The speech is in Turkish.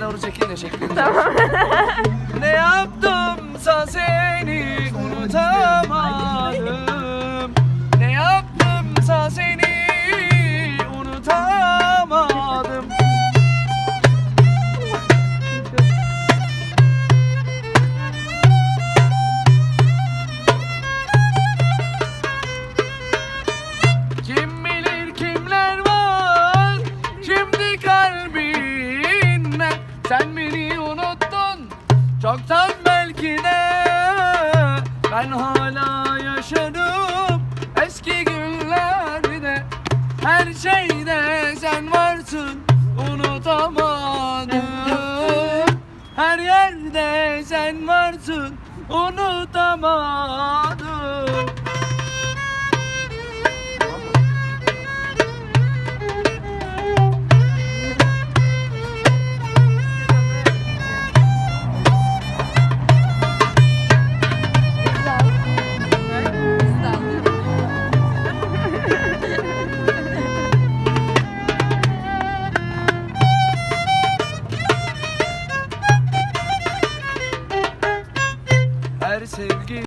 doğru çekin de şeklimiz Ne Sen beni unuttun. Çoktan belki de. Ben hala yaşadım. Eski günlerde Her şeyde sen varsın. Unutamadım. Her yerde sen varsın. Unutamadım Her sevgi